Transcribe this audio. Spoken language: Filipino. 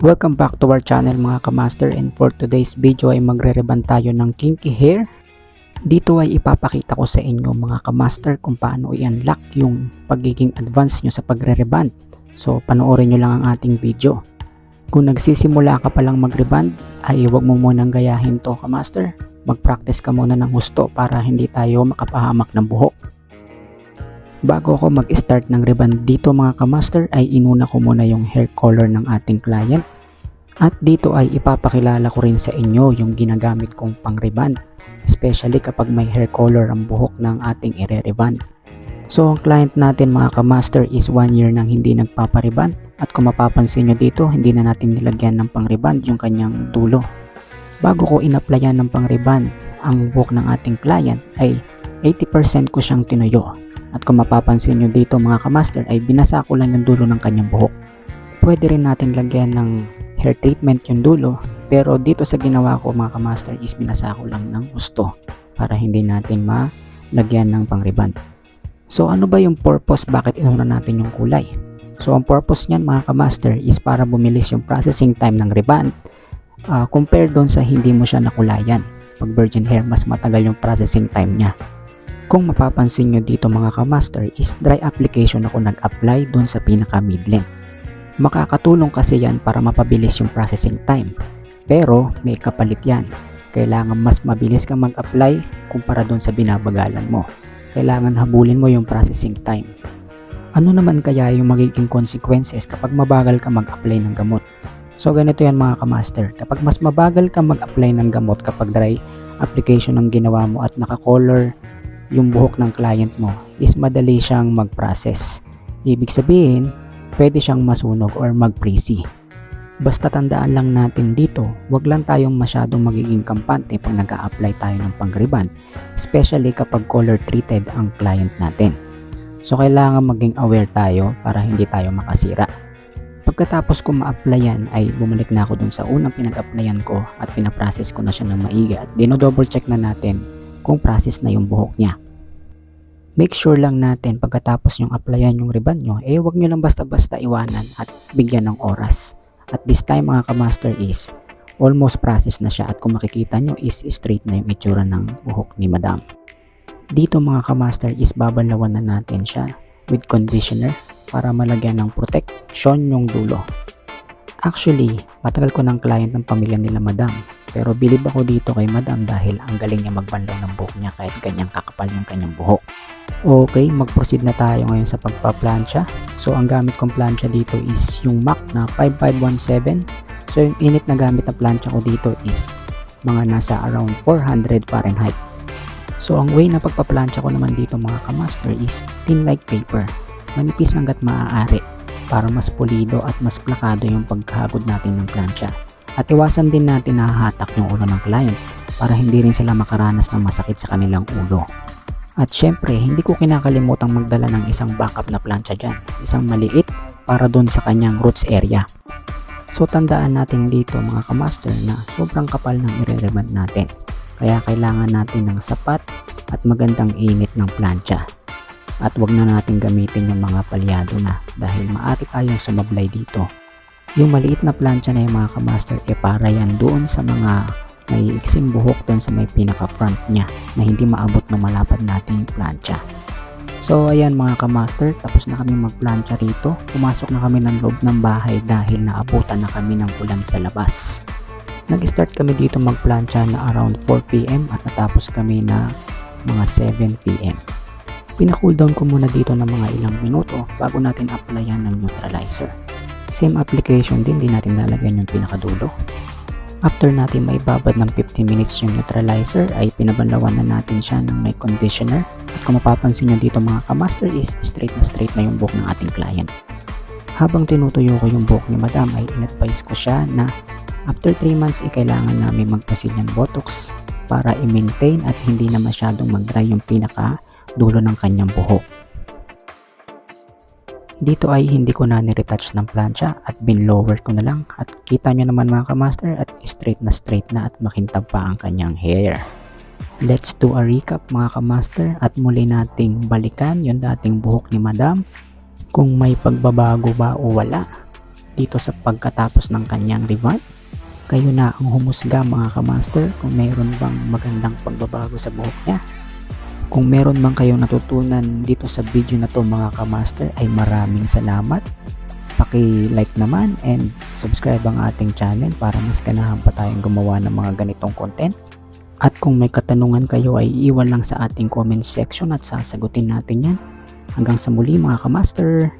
Welcome back to our channel mga kamaster and for today's video ay magre-reban tayo ng kinky hair. Dito ay ipapakita ko sa inyo mga kamaster kung paano i-unlock yung pagiging advanced nyo sa pagre-reband. So panoorin nyo lang ang ating video. Kung nagsisimula ka palang mag-reband ay huwag mo munang gayahin to kamaster. Mag-practice ka muna ng husto para hindi tayo makapahamak ng buhok. Bago ako mag-start ng reband dito mga kamaster ay inuna ko muna yung hair color ng ating client. At dito ay ipapakilala ko rin sa inyo yung ginagamit kong pang reband. Especially kapag may hair color ang buhok ng ating ire-reband. So ang client natin mga kamaster is 1 year nang hindi nagpapareband. At kung mapapansin nyo dito hindi na natin nilagyan ng pang reband yung kanyang dulo. Bago ko in-applyan ng pang reband ang buhok ng ating client ay 80% ko siyang tinuyo at kung mapapansin nyo dito mga kamaster ay binasa ko lang yung dulo ng kanyang buhok. Pwede rin natin lagyan ng hair treatment yung dulo pero dito sa ginawa ko mga kamaster is binasa ko lang ng gusto para hindi natin malagyan ng pangriband. So ano ba yung purpose bakit inuna natin yung kulay? So ang purpose niyan mga kamaster is para bumilis yung processing time ng reband uh, compare doon sa hindi mo siya nakulayan. Pag virgin hair mas matagal yung processing time niya. Kung mapapansin nyo dito mga kamaster is dry application ako nag-apply doon sa pinaka mid length. Makakatulong kasi yan para mapabilis yung processing time. Pero may kapalit yan. Kailangan mas mabilis kang mag-apply kumpara doon sa binabagalan mo. Kailangan habulin mo yung processing time. Ano naman kaya yung magiging consequences kapag mabagal ka mag-apply ng gamot? So ganito yan mga kamaster. Kapag mas mabagal ka mag-apply ng gamot kapag dry application ang ginawa mo at naka-color yung buhok ng client mo is madali siyang mag-process. Ibig sabihin, pwede siyang masunog or mag-freezy. Basta tandaan lang natin dito, wag lang tayong masyadong magiging kampante pag nag apply tayo ng pangriban, especially kapag color treated ang client natin. So kailangan maging aware tayo para hindi tayo makasira. Pagkatapos ko ma-applyan ay bumalik na ako dun sa unang pinag-applyan ko at pinaprocess ko na siya ng maigi at dino-double check na natin kung process na yung buhok niya. Make sure lang natin pagkatapos yung applyan yung ribbon nyo, eh wag nyo lang basta-basta iwanan at bigyan ng oras. At this time mga kamaster is almost process na siya at kung makikita nyo is straight na yung itsura ng buhok ni madam. Dito mga kamaster is babalawan na natin siya with conditioner para malagyan ng protection yung dulo. Actually, matagal ko ng client ng pamilya nila madam pero bilib ako dito kay madam dahil ang galing niya magbanlaw ng buhok niya kahit ganyang kakapal yung kanyang buhok. Okay, mag-proceed na tayo ngayon sa pagpa-plancha. So, ang gamit kong plancha dito is yung MAC na 5517. So, yung init na gamit na plancha ko dito is mga nasa around 400 Fahrenheit. So, ang way na pagpa-plancha ko naman dito mga kamaster is thin like paper. Manipis hanggat maaari para mas pulido at mas plakado yung pagkagod natin ng plancha. At iwasan din natin na hahatak yung ulo ng client para hindi rin sila makaranas ng masakit sa kanilang ulo. At syempre, hindi ko kinakalimutang magdala ng isang backup na plancha dyan. Isang maliit para doon sa kanyang roots area. So tandaan natin dito mga kamaster na sobrang kapal ng ire-reband natin. Kaya kailangan natin ng sapat at magandang init ng plancha. At wag na natin gamitin yung mga palyado na dahil maaari tayong sumablay dito. Yung maliit na plancha na yung mga kamaster e para yan doon sa mga may iksing buhok doon sa may pinaka front niya na hindi maabot ng malapad nating plancha. So ayan mga kamaster, tapos na kami magplancha rito. Pumasok na kami ng loob ng bahay dahil naabutan na kami ng ulan sa labas. Nag-start kami dito magplancha na around 4pm at natapos kami na mga 7pm. Pina-cool down ko muna dito ng mga ilang minuto bago natin applyan ng neutralizer. Same application din, di natin lalagyan yung pinakadulo. After natin maibabad ng 15 minutes yung neutralizer ay pinabanlawan na natin siya ng may conditioner. At kung mapapansin nyo dito mga kamaster is straight na straight na yung buhok ng ating client. Habang tinutuyo ko yung buhok ni madam ay in-advise ko siya na after 3 months ay kailangan namin magpasil ng botox para i-maintain at hindi na masyadong mag-dry yung pinaka dulo ng kanyang buhok. Dito ay hindi ko na niretouch ng plancha at bin-lower ko na lang at kita nyo naman mga kamaster at straight na straight na at makintab pa ang kanyang hair. Let's do a recap mga kamaster at muli nating balikan yung dating buhok ni madam kung may pagbabago ba o wala. dito sa pagkatapos ng kanyang revamp? Kayo na ang humusga mga kamaster kung mayroon bang magandang pagbabago sa buhok niya. Kung meron man kayong natutunan dito sa video na to mga kamaster ay maraming salamat. Paki-like naman and subscribe ang ating channel para mas ganahan pa tayong gumawa ng mga ganitong content. At kung may katanungan kayo ay iwan lang sa ating comment section at sasagutin natin yan. Hanggang sa muli mga kamaster!